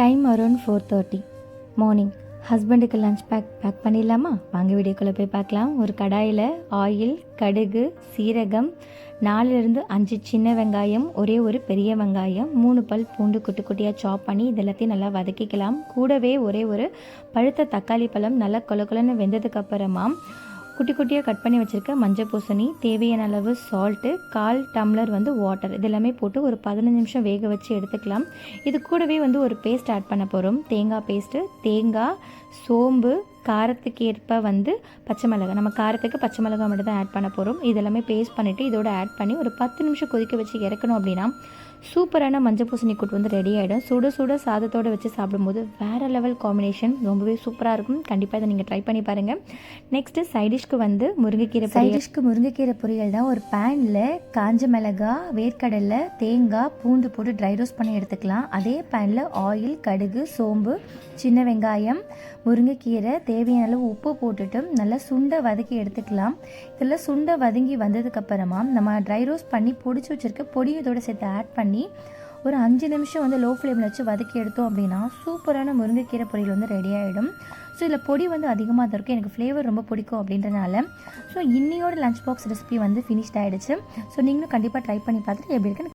Time around four thirty. Morning. ஹஸ்பண்டுக்கு lunch pack pack பண்ணிடலாமா? வாங்க வீடியோக்குள்ளே போய் பார்க்கலாம். ஒரு கடாயில் ஆயில் கடுகு சீரகம் நாலுலேருந்து அஞ்சு சின்ன வெங்காயம் ஒரே ஒரு பெரிய வெங்காயம் மூணு பல் பூண்டு குட்டி குட்டியாக சாப் பண்ணி இது எல்லாத்தையும் நல்லா வதக்கிக்கலாம். கூடவே ஒரே ஒரு பழுத்த தக்காளி பழம் நல்லா கொல கொலன்னு வெந்ததுக்கப்புறமா குட்டி குட்டியாக கட் பண்ணி வச்சுருக்க மஞ்சள் பூசணி தேவையான அளவு சால்ட்டு கால் டம்ளர் வந்து வாட்டர் இது எல்லாமே போட்டு ஒரு பதினஞ்சு நிமிஷம் வேக வச்சு எடுத்துக்கலாம். இது கூடவே வந்து ஒரு பேஸ்ட் ஆட் பண்ண போகிறோம் தேங்காய் பேஸ்ட்டு தேங்காய் சோம்பு காரத்துக்கு ஏற்ப வந்து பச்சை மிளகாய். நம்ம காரத்துக்கு பச்சை மிளகாய் மட்டும் தான் ஆட் பண்ண போகிறோம் இதெல்லாமே பேஸ்ட் பண்ணிவிட்டு இதோட ஆட் பண்ணி ஒரு பத்து நிமிஷம் கொதிக்க வச்சு இறக்கணும் அப்படின்னா சூப்பரான மஞ்சள் பூசணி கூட்டு வந்து ரெடி ஆகிடும் சுட சுட சாதத்தோடு வச்சு சாப்பிடும்போது வேறு லெவல் காம்பினேஷன் ரொம்பவே சூப்பராக இருக்கும். கண்டிப்பாக இதை நீங்கள் ட்ரை பண்ணி பாருங்கள் நெக்ஸ்ட்டு சைடிஷ்க்கு வந்து முருங்கைக்கீரை சைடிஷ்க்கு முருங்கைக்கீரை பொரியல் தான். ஒரு பேனில் காஞ்ச மிளகா வேர்க்கடலை தேங்காய் பூண்டு போட்டு ட்ரை ரோஸ்ட் பண்ணி எடுத்துக்கலாம். அதே பேனில் ஆயில் கடுகு சோம்பு சின்ன வெங்காயம் முருங்கைக்கீரை தேவையான அளவு உப்பு போட்டுட்டு நல்லா சுண்டை வதக்கி எடுத்துக்கலாம். இதில் சுண்டை வதங்கி வந்ததுக்கப்புறமா நம்ம ட்ரை ரோஸ் பண்ணி பொடிச்சு வச்சுருக்க பொடியை இதோட சேர்த்து ஆட் பண்ணி ஒரு அஞ்சு நிமிஷம் வந்து லோ ஃப்ளேமில் வச்சு வதக்கி எடுத்தோம் அப்படின்னா சூப்பரான முருங்கைக்கீரை பொரியல் வந்து ரெடி ஆகிடும் ஸோ இதில் பொடி வந்து அதிகமாக தான் இருக்கும். எனக்கு ஃப்ளேவர் ரொம்ப பிடிக்கும் அப்படின்றனால. ஸோ இன்னையோட லஞ்ச் பாக்ஸ் ரெசிபி வந்து ஃபினிஷ்ட் ஆகிடுச்சு ஸோ நீங்களும் கண்டிப்பாக ட்ரை பண்ணி பார்த்துட்டு எப்படி இருக்குன்னு